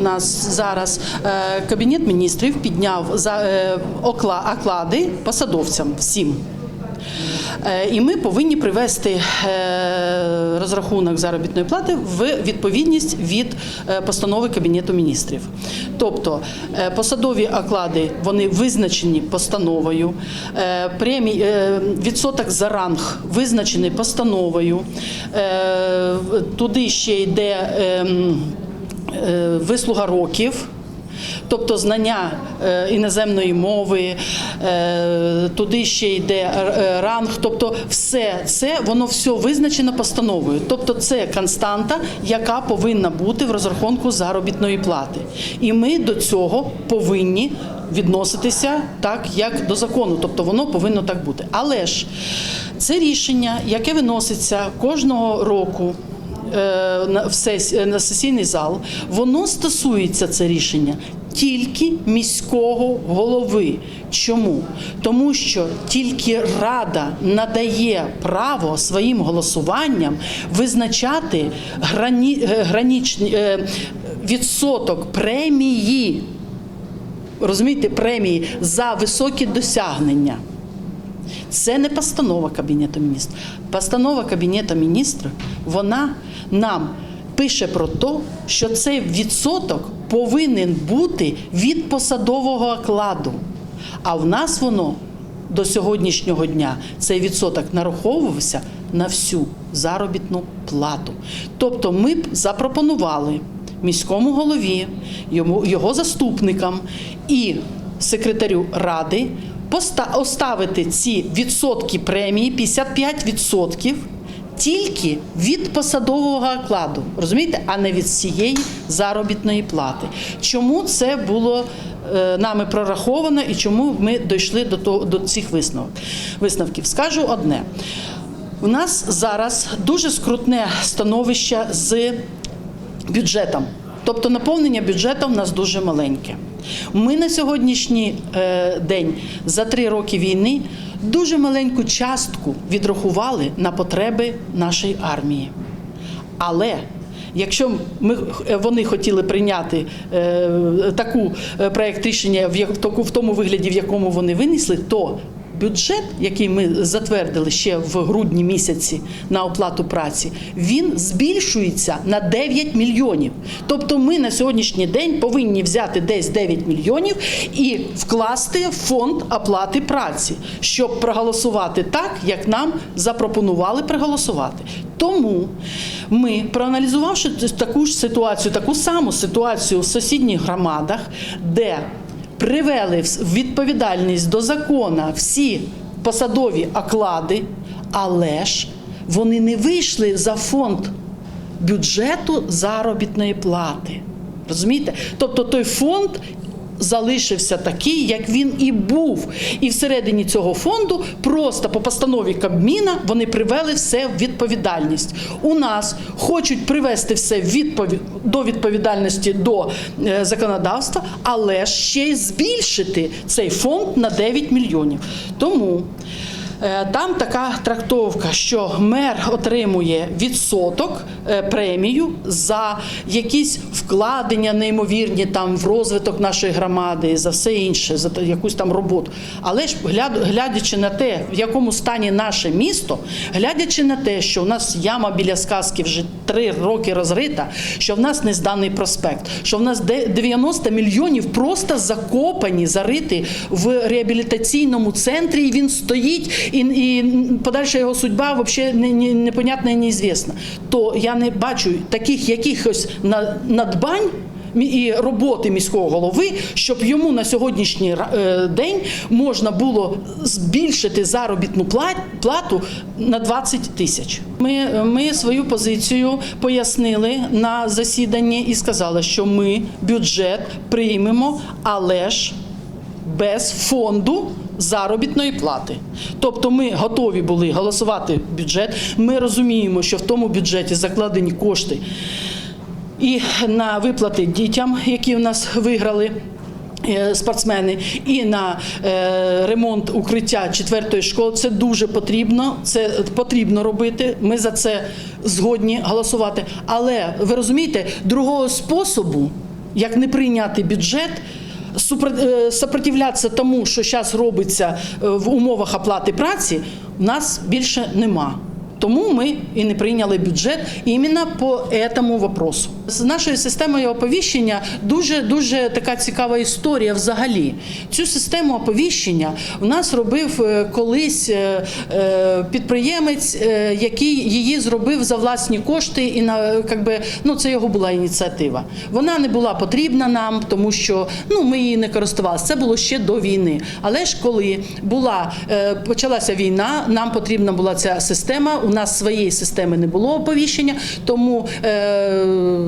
нас зараз е, кабінет міністрів підняв е, оклади посадовцям всім. Е, І ми повинні привести розрахунок заробітної плати в відповідність від постанови Кабінету міністрів. Тобто посадові оклади вони визначені постановою, премій, відсоток за ранг визначений постановою. Туди ще йде ем, вислуга років. Тобто знання е, іноземної мови, е, туди ще йде е, ранг, тобто все це воно все визначено постановою. Тобто це константа, яка повинна бути в розрахунку заробітної плати. І ми до цього повинні відноситися так, як до закону. Тобто воно повинно так бути. Але ж це рішення, яке виноситься кожного року е, на в сес- на сесійний зал, воно стосується це рішення тільки міського голови. Чому? Тому що тільки рада надає право своїм голосуванням визначати грані, е, гранічні е, відсоток премії. Розумієте, премії за високі досягнення. Це не постанова Кабінету міністрів. Постанова Кабінету міністрів вона нам пише про те, що цей відсоток повинен бути від посадового окладу. А в нас воно до сьогоднішнього дня цей відсоток нараховувався на всю заробітну плату. Тобто ми б запропонували міському голові, йому, його заступникам і секретарю ради поста- оставити ці відсотки премії 55% тільки від посадового окладу, розумієте, а не від всієї заробітної плати. Чому це було е, нами прораховано і чому ми дійшли до, того, до цих висновок, висновків? Скажу одне. У нас зараз дуже скрутне становище з бюджетом. Тобто наповнення бюджету в нас дуже маленьке. Ми на сьогоднішній е, день за три роки війни дуже маленьку частку відрахували на потреби нашої армії. Але якщо ми, вони хотіли прийняти е, таку е, проект рішення в в тому вигляді, в якому вони винесли, то бюджет, який ми затвердили ще в грудні місяці на оплату праці, він збільшується на 9 мільйонів. Тобто ми на сьогоднішній день повинні взяти десь 9 мільйонів і вкласти в фонд оплати праці, щоб проголосувати так, як нам запропонували проголосувати. Тому ми, проаналізувавши таку ж ситуацію, таку саму ситуацію в сусідніх громадах, де привели в відповідальність до закону всі посадові оклади, але ж вони не вийшли за фонд бюджету заробітної плати. Розумієте? Тобто той фонд залишився такий, як він і був. І всередині цього фонду просто по постанові Кабміна вони привели все в відповідальність. У нас хочуть привести все відпові- до відповідальності до е, законодавства, але ще й збільшити цей фонд на 9 мільйонів. Тому. Е, Там така трактовка, що мер отримує відсоток е, премію за якісь вкладення неймовірні там в розвиток нашої громади, за все інше, за якусь там роботу. Але ж гляд- глядячи на те, в якому стані наше місто, глядячи на те, що у нас яма біля сказки вже три роки розрита, що в нас не зданий проспект, що в нас де- 90 мільйонів просто закопані, зариті в реабілітаційному центрі, і він стоїть, і, і подальша його судьба взагалі не, не, непонятна і неізвісна. То я не бачу таких якихось на- надбань. І роботи міського голови, щоб йому на сьогоднішній е, день можна було збільшити заробітну плату на 20 тисяч. Ми, ми свою позицію пояснили на засіданні і сказали, що ми бюджет приймемо, але ж без фонду заробітної плати. Тобто ми готові були голосувати бюджет. Ми розуміємо, що в тому бюджеті закладені кошти і на виплати дітям, які в нас виграли. е, Спортсмени і на е, ремонт укриття четвертої школи це дуже потрібно. Це потрібно робити. Ми за це згодні голосувати. Але ви розумієте, другого способу як не прийняти бюджет. Е, Сопротивлятися тому, що зараз робиться е, в умовах оплати праці, у нас більше нема. Тому ми і не прийняли бюджет іменно по цьому вопросу. З нашою системою оповіщення дуже дуже така цікава історія. Взагалі, цю систему оповіщення у нас робив е, колись е, е, підприємець, який її зробив за власні кошти, і на як би, ну це його була ініціатива. Вона не була потрібна нам, тому що ну ми її не користувалися. Це було ще до війни. Але ж коли була почалася війна, нам потрібна була ця система. У нас своєї системи не було оповіщення, тому е,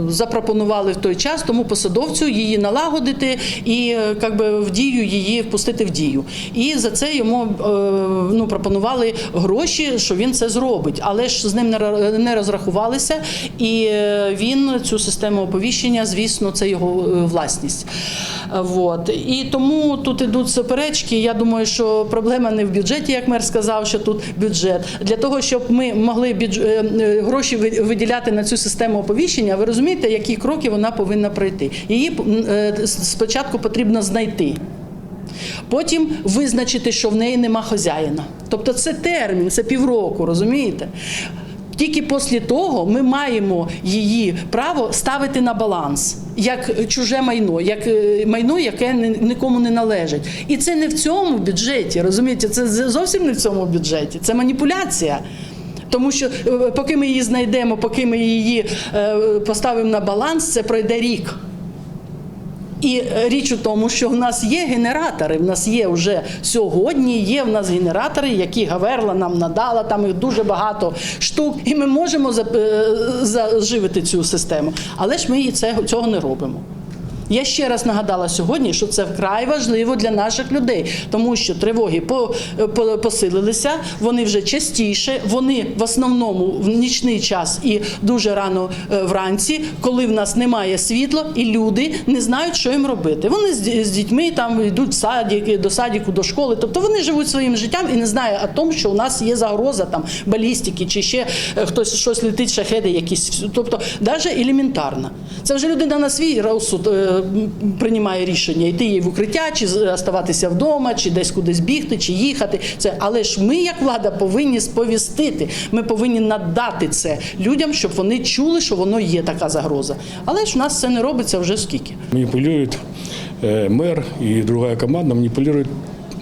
запропонували в той час тому посадовцю її налагодити і е, як би в дію її впустити в дію. І за це йому е, ну пропонували гроші, що він це зробить. Але ж з ним не розрахувалися, і е, він цю систему оповіщення, звісно, це його е, власність. Вот. І тому тут ідуть суперечки. Я думаю, що проблема не в бюджеті, як мер сказав, що тут бюджет. Для того, щоб ми могли бюдж... е, е, гроші виділяти на цю систему оповіщення, ви розумієте, які кроки вона повинна пройти. Її е, спочатку потрібно знайти. Потім визначити, що в неї нема хазяїна. Тобто це термін, це півроку, розумієте? Тільки після того ми маємо її право ставити на баланс як чуже майно, як майно, яке нікому не належить. І це не в цьому бюджеті, розумієте? Це зовсім не в цьому бюджеті. Це маніпуляція. Тому що е, поки ми її знайдемо, поки ми її е, поставимо на баланс, це пройде рік. І е, річ у тому, що в нас є генератори. В нас є вже сьогодні. Є в нас генератори, які Гаверла нам надала. Там їх дуже багато штук, і ми можемо заживити цю систему. Але ж ми цього не робимо. Я ще раз нагадала сьогодні, що це вкрай важливо для наших людей, тому що тривоги по, по, посилилися, вони вже частіше, вони в основному в нічний час і дуже рано е, вранці, коли в нас немає світла, і люди не знають, що їм робити. Вони з, дітьми там йдуть в садик, до садику, до школи. Тобто вони живуть своїм життям і не знають о тому, що у нас є загроза там балістики, чи ще е, хтось щось летить, шахеди якісь. Тобто, навіть елементарно. Це вже людина на свій розсуд е, приймає рішення йти їй в укриття, чи з- оставатися вдома, чи десь кудись бігти, чи їхати. Це але ж ми, як влада, повинні сповістити. Ми повинні надати це людям, щоб вони чули, що воно є така загроза. Але ж в нас це не робиться вже скільки. Манипулирует э, мэр и другая команда, манипулирует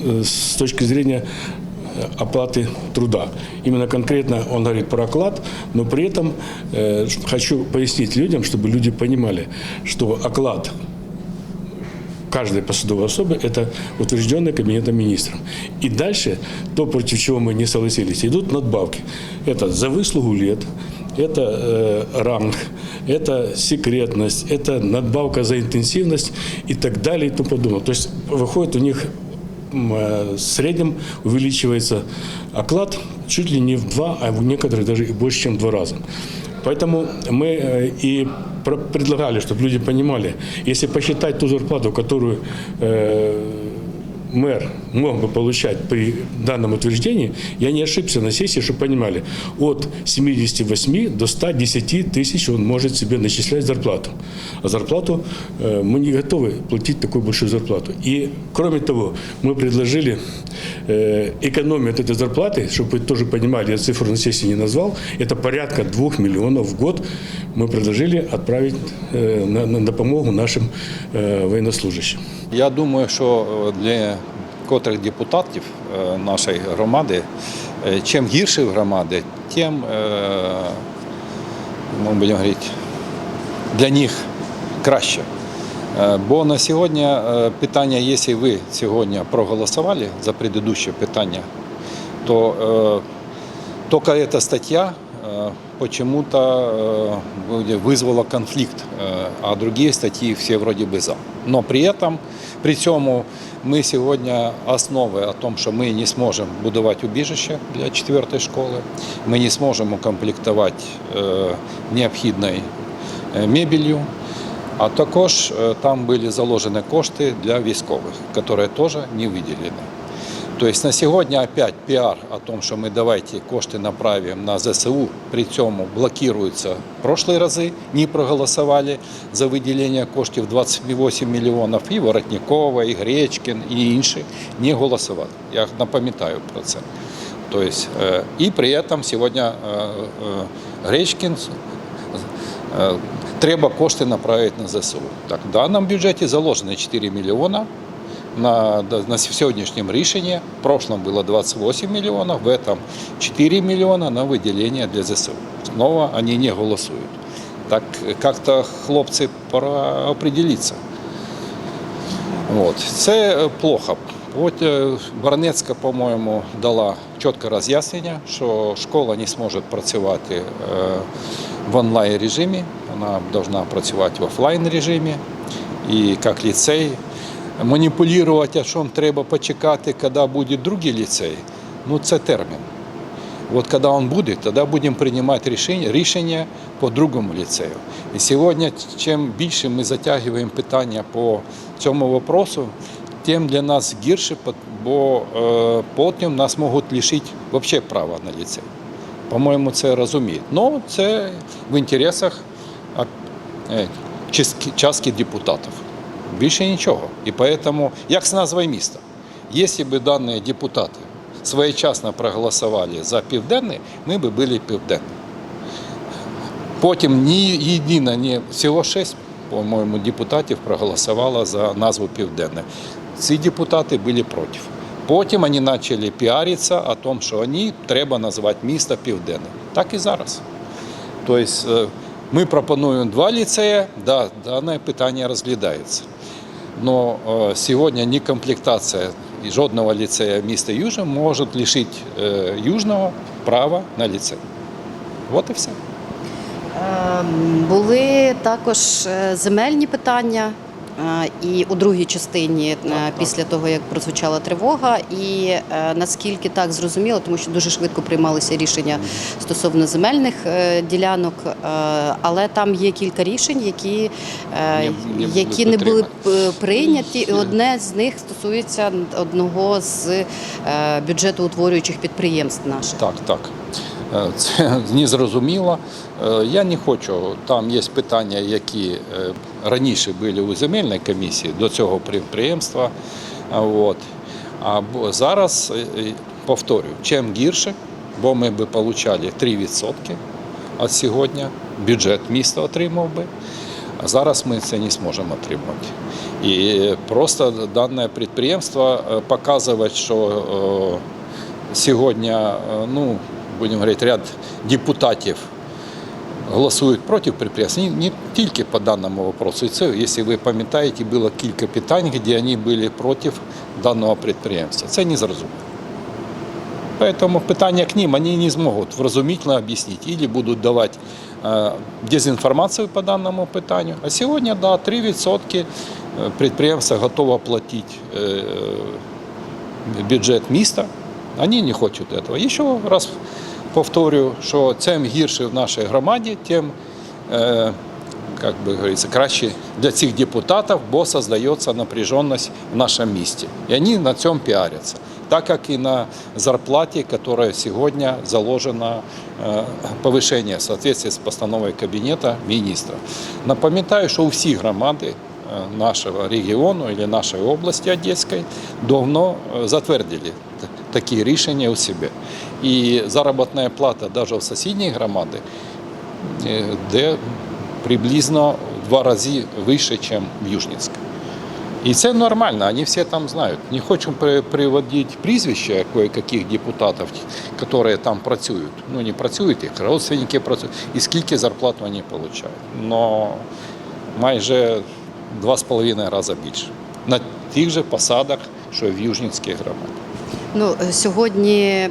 э, с точки зрения э, оплаты труда. Именно конкретно он говорит про оклад, но при этом э, ш- хочу пояснить людям, чтобы люди понимали, что оклад каждой посадовой особы – это утвержденное кабинетом министров. И дальше, то, против чего мы не согласились, идут надбавки. Это за выслугу лет, это э, ранг, это секретность, это надбавка за интенсивность и так далее и тому подобное. То есть выходит у них м, э, в среднем увеличивается оклад чуть ли не в два, а в некоторых даже и больше, чем в два раза. Поэтому мы э, и про- предлагали, чтобы люди понимали, если посчитать ту зарплату, которую э, мэр мог бы получать при данном утверждении, я не ошибся на сессии, чтобы понимали, от 78 до 110 тысяч он может себе начислять зарплату. А зарплату э, мы не готовы платить такую большую зарплату. И кроме того, мы предложили э, экономию от этой зарплаты, чтобы вы тоже понимали, я цифру на сессии не назвал, это порядка 2 миллионов в год мы предложили отправить э, на, на нашим военнослужащим. Я думаю, е, для котрих депутатів е, нашої громади, е, чим гірше в громади, тим, е, ми будемо говорити, для них краще. Е, Бо на сьогодні е, питання, якщо ви сьогодні проголосували за предыдущее питання, то э, только эта статья э, почему-то э, вроде вызвала конфликт, э, а другие статьи все вроде бы за. Но при этом, при цьому мы сегодня основы о том, что мы не сможем будувати убіжище для четвертої школи, ми не сможем укомплектувати э, необхідною е, мебелью, а також е, там були заложені кошти для військових, які теж не виділені. То есть на сегодня опять пиар о том, что мы давайте кошти направим на ЗСУ, при цьому блокируются прошлые разы, не проголосовали за виділення коштів 28 мільйонів, і Воротникова, і Гречкін, і інші не голосували. Я напам'ятаю про це. То есть, э, и при этом сегодня э, э, Гречкин э, треба кошти направити на ЗСУ. Так, в даному бюджеті заложено 4 мільйона на, на сьогоднішньому рішенні. В прошлом было 28 миллионов, в этом 4 миллиона на выделение для ЗСУ. Снова они не голосуют. Так как-то хлопці пора определиться. От. Це е, плохо. От е, Барнецька, по-моєму, дала чітке роз'яснення, що школа не зможе працювати е, в онлайн режимі, вона повинна працювати в офлайн режимі. І як ліцей маніпулювати, а що треба почекати, коли буде другий ліцей, ну це термін. Вот когда он будет, тогда будем принимать решение, решение по другому ліцею. І сьогодні, чим більше ми затягуємо питання по цьому вопросу, тим для нас гірше, бо е, потім нас можуть лишити взагалі права на ліцей. По-моєму, це розуміють. Ну, це в інтересах е, частки- депутатів. Більше нічого. І тому, як з назвою міста, якщо б дані депутати своєчасно проголосували за південний, ми б були південні. Потім ні єдина, ні всього шість, по-моєму, депутатів проголосувало за назву Південне. Ці депутати були проти. Потім вони почали піаритися о том, що вони треба назвати місто Південне. Так і зараз. Тобто ми пропонуємо два ліцеї, да, дане питання розглядається. Но э, сегодня не комплектация жодного лицея міста Южа может лишить э, Южного права на ліцей. Вот і все. Були також е, земельні питання. І у другій частині, е, після того як прозвучала тривога, і е, наскільки так зрозуміло, тому що дуже швидко приймалися рішення стосовно земельних е, ділянок, але там є кілька рішень, які, Не- не були які не були прийняті. І одне з них стосується одного з е, бюджетоутворюючих підприємств наших. Так, так. Е, Це незрозуміло. Е, Я не хочу. Там є питання, які е, раніше були у земельній комісії до цього підприємства. От. А зараз, повторюю, чим гірше, бо ми б отримали 3% від сьогодні, бюджет міста отримав би. А зараз ми це не зможемо отримати. І просто дане підприємство показує, що сьогодні, ну, будемо говорити, ряд депутатів голосують проти підприємства, не, не тільки по даному вопросу. І це, якщо ви пам'ятаєте, було кілька питань, де вони були проти даного підприємства. Це не зрозуміло. Поэтому питання к ним они не зможуть вразумительно объяснить или будуть давати э, дезінформацію по даному питанню. А сьогодні, да, 3% е, підприємство готово платити е, бюджет міста. Вони не хочуть цього. І ще раз повторю, що чим гірше в нашій громаді, тим е, как бы краще для цих депутатів, бо создається напряженность в нашому місті. І вони на цьому піаряться. Так як і на зарплаті, яка сьогодні заложена е, повищення в соответствии з постановою Кабінету міністрів. Напам'ятаю, що всі громади е, нашого регіону или нашої області Одеської давно е, затвердили такі рішення у себе. І заробітна плата навіть в сусідній громаді е, де приблизно два рази вище, ніж в Южницьку. І це нормально, вони всі там знають. Не хочу при- приводити прізвища кое-каких депутатів, які там працюють. Ну, не працюють, їх родственники працюють. І скільки зарплат вони отримують. Но майже два з половиною рази більше. На тих же посадах, що і в Южницькій громаді. Ну е, сьогодні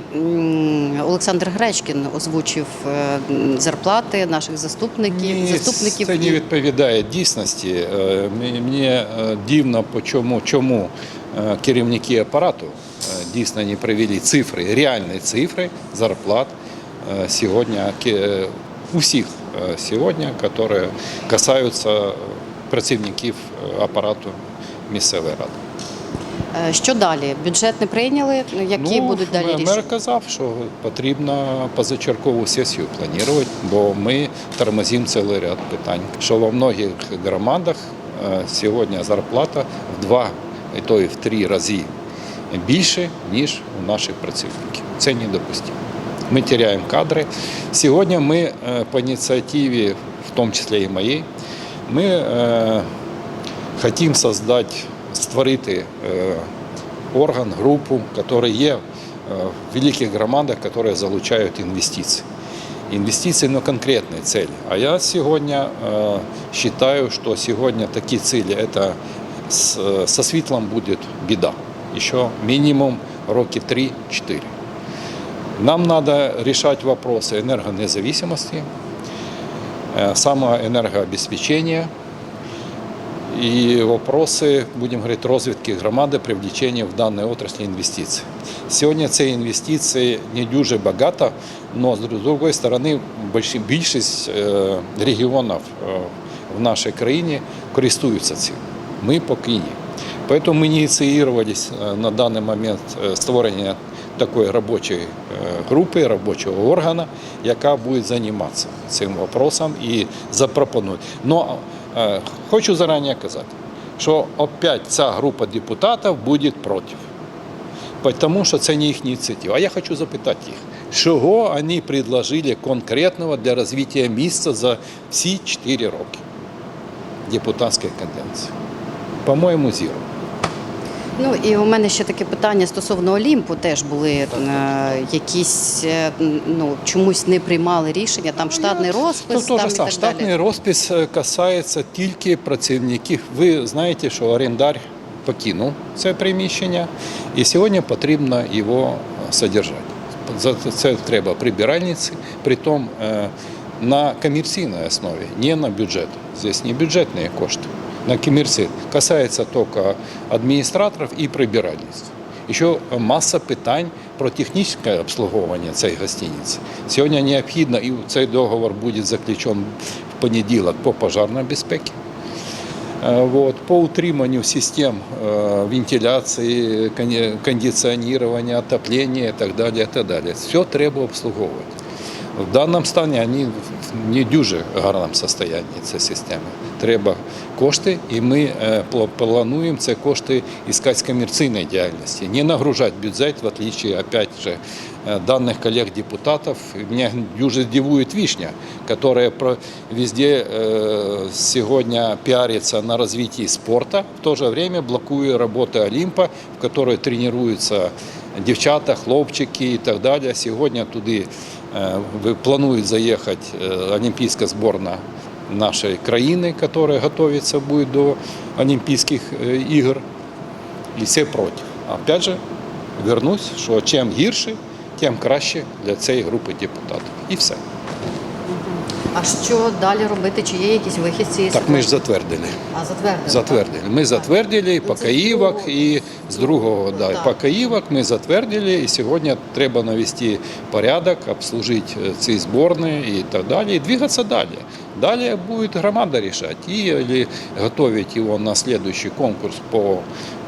Олександр Гречкін озвучив е, зарплати наших заступників. Ні, заступників Це не відповідає дійсності. Е, мені- Мені дивно, чому, чому керівники апарату дійсно не привели цифри, реальні цифри зарплат сьогодні ке- у е, сьогодні, які касаються працівників апарату місцевої ради. Е, Що далі? Бюджет не прийняли. Ну, будуть далі мер казав, що потрібно позачеркову сесію планувати, бо ми тормозимо цілий ряд питань. Що во многих громадах е, сьогодні зарплата в два, і то і в три рази більше, ніж у наших працівників. Це недопустимо. Ми теряємо кадри. Сьогодні ми е, по ініціативі, в тому числі і моїй, ми хотим создать, створити е, орган, групу, які є е, в великих громадах, які залучають інвестиції. Інвестиції на конкретні цілі. А я сьогодні е, вважаю, що сьогодні такі цілі це з, со світлом буде біда. Ще мінімум роки 3-4. Нам надо решать вопросы энергонезависимости, э, самоэнергообеспечения и вопросы, будем говорить, розвитки громади, привлечения в данной отрасли інвестицій. Сьогодні ці інвестиції не дуже багато, але з другої сторони більші- більшість е, регіонів е, в нашій країні користуються цим. Ми поки ні. Поэтому мы инициировались э, на данный момент э, створення такої робочої е, групи, робочого органу, яка буде займатися цим вопросом і запропонує. Е, хочу зарані казати, що опять ця група депутатів буде проти. Тому що це не їх ініціатива. А я хочу запитати їх, чого вони предложили конкретного для розвитку міста за всі 4 роки депутатської каденції? По-моєму, зіро. Ну і у мене ще таке питання стосовно Олімпу. Теж були е, якісь е, ну чомусь не приймали рішення. Там штатний розпис, Ну, там і так Штатний далі. розпис касається тільки працівників. Ви знаєте, що орендар покинув це приміщення, і сьогодні потрібно його содержати. За це треба прибиральниці, притом е, на комерційній основі, не на бюджет. Здесь не бюджетні кошти. На коммерции касается только администраторов и прибиральниц. Еще маса питань про технічне обслуговування цієї гостиниці. Сьогодні необхідно, і цей договор буде заключений в понеділок по пожарній безпеці. Е, Вот, по утриманию систем э, вентиляции, кондиционирования, отопления и так далее, и так далее. Все треба обслуговувати. В даному стані вони в не дуже гарному стані, ці системи. Треба кошти, і ми е, пла- плануємо ці кошти іскати з комерційної діяльності. Не нагружати бюджет, в отличие, опять же, э, данных коллег-депутатов. Меня дуже дивует Вишня, которая про- везде э, сегодня пиарится на развитии спорта, в то же время блокуя работы Олимпа, в которой тренируются девчата, хлопчики и так далее. Сегодня туди э, ви- планують заїхати э, олімпійська зборна нашої країни, яка готується буде до Олімпійських э, ігор. І все проти. Опять же, вернусь, що чим гірше, тим краще для цієї групи депутатів. І все. А що далі робити? Чи є якісь вихід цієї Так ми ж затвердили. А затвердили. Затвердили. Ми затвердили і другого. і з другого да, Так. покоївок ми затвердили. І сьогодні треба навести порядок, обслужити е, ці зборні і так далі, і двигатися далі. Далі буде громада рішати. І або готувати його на слідуючий конкурс по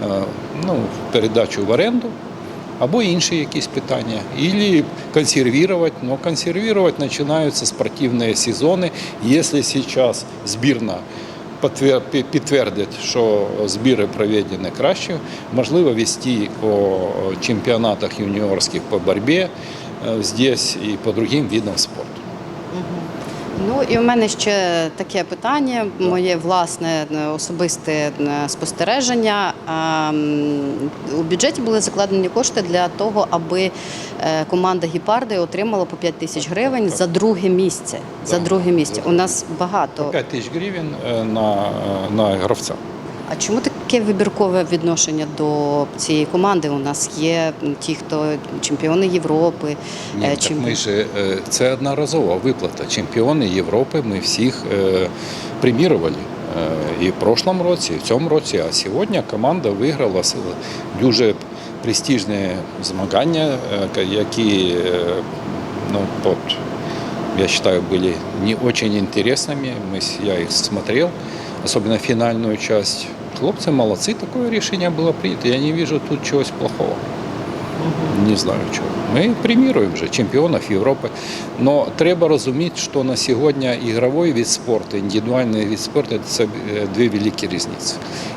е, ну, передачу в оренду, або інші якісь питання. Ілі консервувати, но консервувати починаються спортивні сезони. Якщо зараз збірна підтвер- пі- підтвердить, що збіри проведені краще, можливо вести по чемпіонатах юніорських по боротьбі е, здесь і по другим видам спорту. Ну і в мене ще таке питання, моє власне е, особисте е, спостереження. У бюджеті були закладені кошти для того, аби е, команда Гіпарди отримала по 5 тисяч гривень за друге місце. За друге місце. У нас багато. 5 тисяч гривень на, на гравця. А чому таке вибіркове відношення до цієї команди? У нас є ті, хто чемпіони Європи, Ні, е, так чемпі- ми ж е, це одноразова виплата. Чемпіони Європи ми всіх е, премірували. Е, І в прошлому році, і в цьому році. А сьогодні команда виграла с- дуже престижні змагання, е, ка- які е, ну, под, я считаю, были не очень интересными. Мы, с- я их смотрел, особенно финальную часть. хлопцы молодцы, такое решение было принято. Я не вижу тут чегось плохого. Не знаю чого. Ми преміруємо вже чемпіонів Європи. Но треба розуміти, що на сьогодні ігровий від спорту, індивідуальний від спорту це е, дві великі різниці.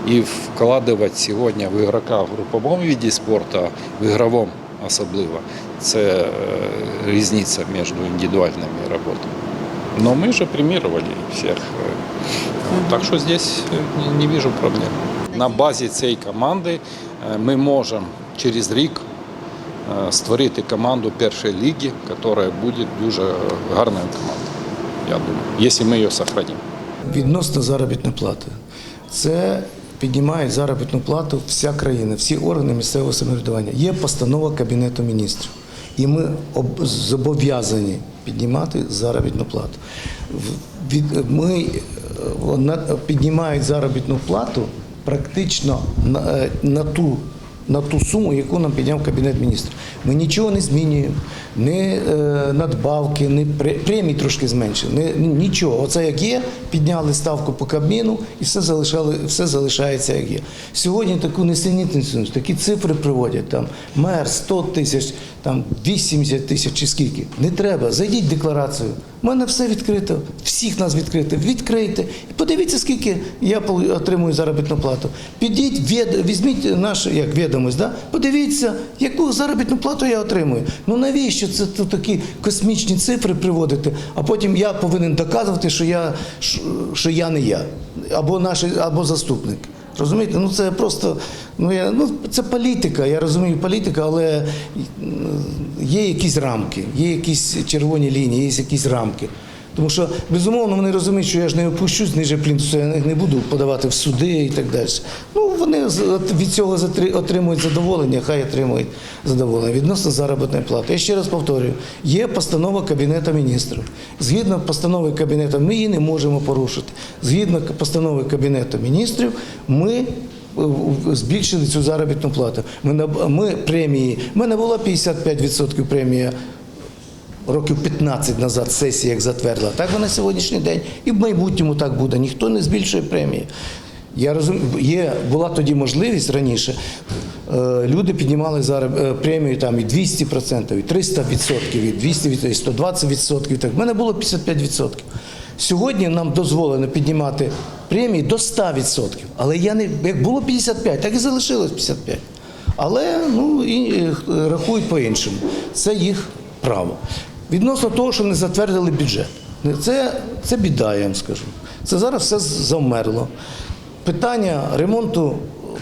І вкладати сьогодні в ігрока в груповому віді спорту, в ігровому особливо, це е, різниця між індивідуальними роботами. Но мы же премировали всех. э, Так что здесь э, не- не вижу проблем. На базі цієї команди е, ми можемо через рік е, створити команду першої ліги, яка буде дуже гарною командою, я думаю, якщо ми її збережемо. Відносно заробітної плати. Це піднімає заробітну плату вся країна, всі органи місцевого самоврядування. Є постанова Кабінету міністрів. І ми об- зобов'язані піднімати заробітну плату. Ми е, піднімають заробітну плату практично на, е, на ту на ту суму, яку нам підняв Кабінет міністрів. Ми нічого не змінюємо, не е, надбавки, не премії трошки зменшили, нічого. Оце як є, підняли ставку по Кабміну і все, залишали, все залишається як є. Сьогодні таку несенітницю, такі цифри приводять, там мер 100 тисяч, там 80 тисяч чи скільки. Не треба, зайдіть в декларацію. У мене все відкрито, всіх нас відкрито. Відкрийте і подивіться, скільки я отримую заробітну плату. Підіть, візьміть наш як відомість, да? подивіться, яку заробітну плату я отримую. Ну навіщо це такі космічні цифри приводити, а потім я повинен доказувати, що я, що я не я, або наш, або заступник. Розумієте, ну це просто ну я ну це політика. Я розумію політика, але є якісь рамки, є якісь червоні лінії, є якісь рамки. Тому що безумовно вони розуміють, що я ж не опущусь ниже плінтусу, я не буду подавати в суди і так далі. Ну вони від цього отримують задоволення, хай отримують задоволення відносно заробітної плати. Я ще раз повторюю, є постанова Кабінету міністрів. Згідно постанови Кабінету, ми її не можемо порушити. Згідно постанови Кабінету міністрів, ми е, збільшили цю заробітну плату. Ми, ми премії, в мене була 55% премія років 15 назад сесія як затвердила. Так вона сьогоднішній день і в майбутньому так буде. Ніхто не збільшує премії. Я розумію, є, була тоді можливість раніше. е, Люди піднімали зараз е, премію там і 200%, і 300%, і 200%, і 120%. Так. В мене було 55%. Сьогодні нам дозволено піднімати премії до 100%. Але я не, як було 55, так і залишилось 55. Але ну, і, е, рахують по-іншому. Це їх право. Відносно того, що не затвердили бюджет. Це, це біда, я вам скажу. Це зараз все завмерло. Питання ремонту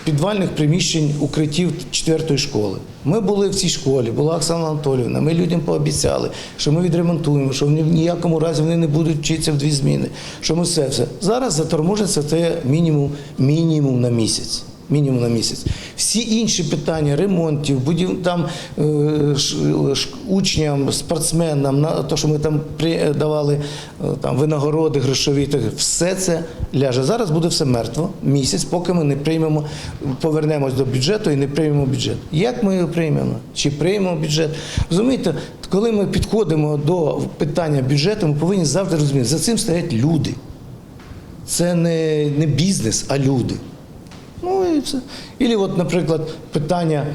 підвальних приміщень укриттів четвертої школи. Ми були в цій школі, була Оксана Анатоліївна. Ми людям пообіцяли, що ми відремонтуємо, що в ніякому разі вони не будуть вчитися в дві зміни. Що ми все все. Зараз заторможиться це мінімум, мінімум на місяць. Мінімум на місяць. Всі інші питання ремонтів, будів там е, учням, спортсменам, на те, що ми там при- давали е, там винагороди грошові, так, все це ляже. Зараз буде все мертво місяць, поки ми не приймемо, повернемось до бюджету і не приймемо бюджет. Як ми його приймемо? Чи приймемо бюджет? Розумієте, коли ми підходимо до питання бюджету, ми повинні завжди розуміти, за цим стоять люди. Це не, не бізнес, а люди. Ну і все. Ілі, от, наприклад, питання.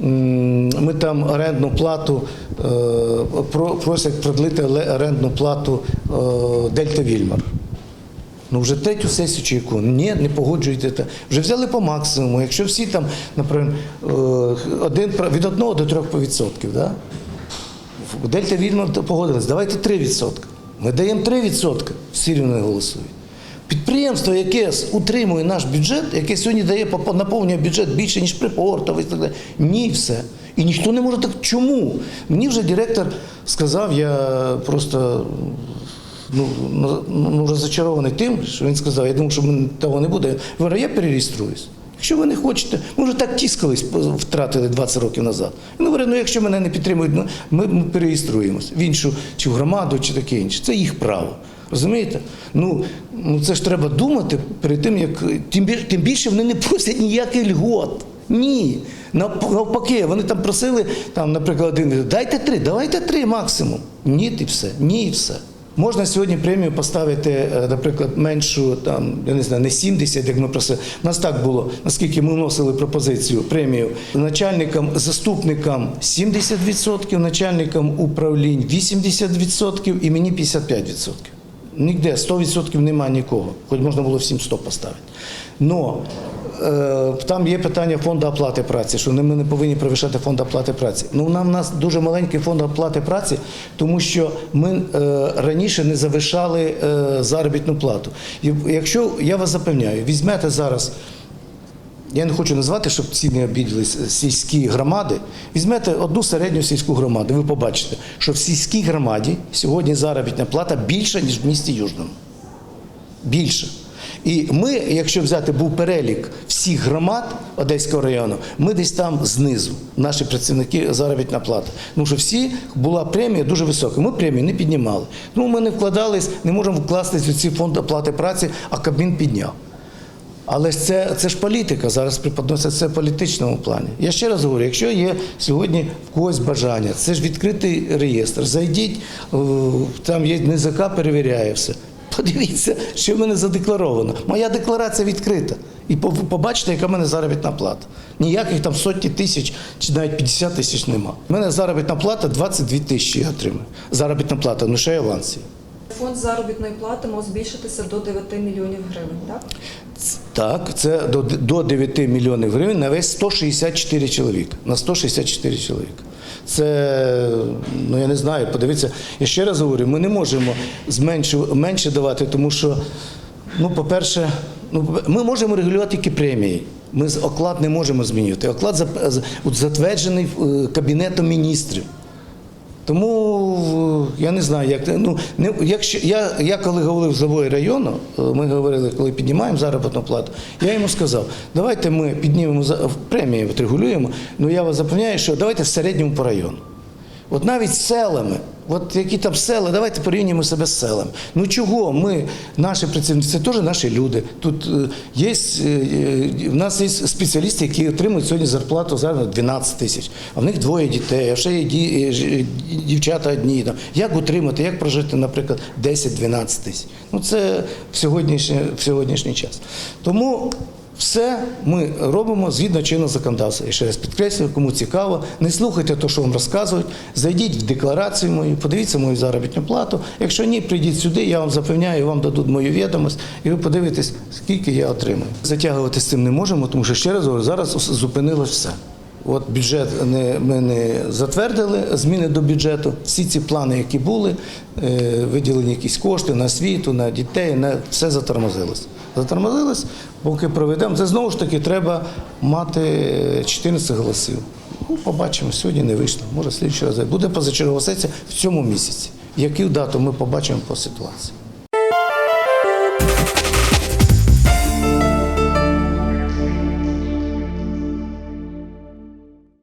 Ми там орендну плату е, просять продлити орендну плату е, Дельта Вільмар. Ну вже третю сесію чи яку? Ні, не погоджуєте. Вже взяли по максимуму. Якщо всі там, наприклад, е, один, від 1 до 3 відсотків, да? Дельта Вільмар погодилась, давайте 3%. Ми даємо 3%, всі рівно голосують. Підприємство, яке утримує наш бюджет, яке сьогодні дає наповнює бюджет більше, ніж припортовий так далі. Ні, все. І ніхто не може так. Чому? Мені вже директор сказав, я просто ну, ну, розочарований тим, що він сказав, я думав, що того не буде. Я говорю, я перереєструюсь. Якщо ви не хочете, ми вже так тіскались, втратили 20 років назад. Він говорить, ну якщо мене не підтримують, ну, ми, перереєструємося в іншу чи в громаду, чи таке інше. Це їх право. Розумієте? Ну, ну це ж треба думати перед тим, як тим більше, вони не просять ніяких льгот. Ні. Навпаки, вони там просили, там, наприклад, один дайте три, давайте три максимум. Ні, і все, ні, і все. Можна сьогодні премію поставити, е, наприклад, меншу, там, я не знаю, не 70, як ми просили. У нас так було, наскільки ми вносили пропозицію, премію начальникам, заступникам 70%, начальникам управлінь 80% і мені 55%. Ніде 100% немає нікого, хоч можна було всім 100 поставити. Но е, там є питання фонду оплати праці, що ми не повинні перевищати фонд оплати праці. Ну, нам у нас дуже маленький фонд оплати праці, тому що ми е, раніше не завишали е, заробітну плату. І якщо я вас запевняю, візьмете зараз. Я не хочу назвати, щоб ці не обідались сільські громади. Візьмете одну середню сільську громаду, ви побачите, що в сільській громаді сьогодні заробітна плата більша, ніж в місті Южному. Більше. І ми, якщо взяти був перелік всіх громад Одеського району, ми десь там знизу, наші працівники заробітна плата. Тому що всі була премія дуже висока. Ми премію не піднімали. Ну, ми не вкладались, не можемо вкластись у ці фонди оплати праці, а Кабмін підняв. Але ж це, це ж політика, зараз преподносять це в політичному плані. Я ще раз говорю, якщо є сьогодні в когось бажання, це ж відкритий реєстр. Зайдіть, е, там є НЗК, перевіряє все. Подивіться, що в мене задекларовано. Моя декларація відкрита. І побачите, яка в мене заробітна плата. Ніяких там сотні тисяч чи навіть 50 тисяч нема. У мене заробітна плата 22 тисячі я отримую. Заробітна плата, ну ще й авансі. Фонд заробітної плати мав збільшитися до 9 мільйонів гривень, так? Так, це до, до 9 мільйонів гривень на весь 164 чоловіка. На 164 чоловіка. Це, ну я не знаю, подивіться. Я ще раз говорю, ми не можемо зменшу, менше давати, тому що, ну, по-перше, ну, ми можемо регулювати тільки премії. Ми оклад не можемо змінювати. Оклад затверджений е, Кабінетом міністрів. Тому е, я не знаю, як ну не якщо я, я коли говорив з головою району, е, ми говорили, коли піднімаємо заробітну плату, я йому сказав, давайте ми піднімемо премії, от регулюємо. Ну я вас запевняю, що давайте в середньому по району. От навіть селами, от які там села, давайте порівнюємо себе з селами. Ну чого ми, наші працівники, це теж наші люди. Тут е, є, е, е, в нас є спеціалісти, які отримують сьогодні зарплату зараз 12 тисяч, а в них двоє дітей, а ще є дівчата одні. Як утримати, як прожити, наприклад, 10-12 тисяч? Ну це в сьогоднішній, в сьогоднішній час. Тому все ми робимо згідно чинного законодавства. І ще раз підкреслюю, кому цікаво, не слухайте те, що вам розказують. Зайдіть в декларацію мою, подивіться мою заробітну плату. Якщо ні, прийдіть сюди, я вам запевняю, вам дадуть мою відомість, і ви подивитесь, скільки я отримую. Затягувати з цим не можемо, тому що ще раз зараз зупинилось все. От бюджет ми не затвердили зміни до бюджету. Всі ці плани, які були, е, виділені якісь кошти на освіту, на дітей, на все затормозилось. Затормозилось, поки проведемо. Це знову ж таки треба мати е, 14 голосів. Ну, побачимо, сьогодні не вийшло. Може, слідчий раз буде позачергова сесія в цьому місяці. Яку дату ми побачимо по ситуації.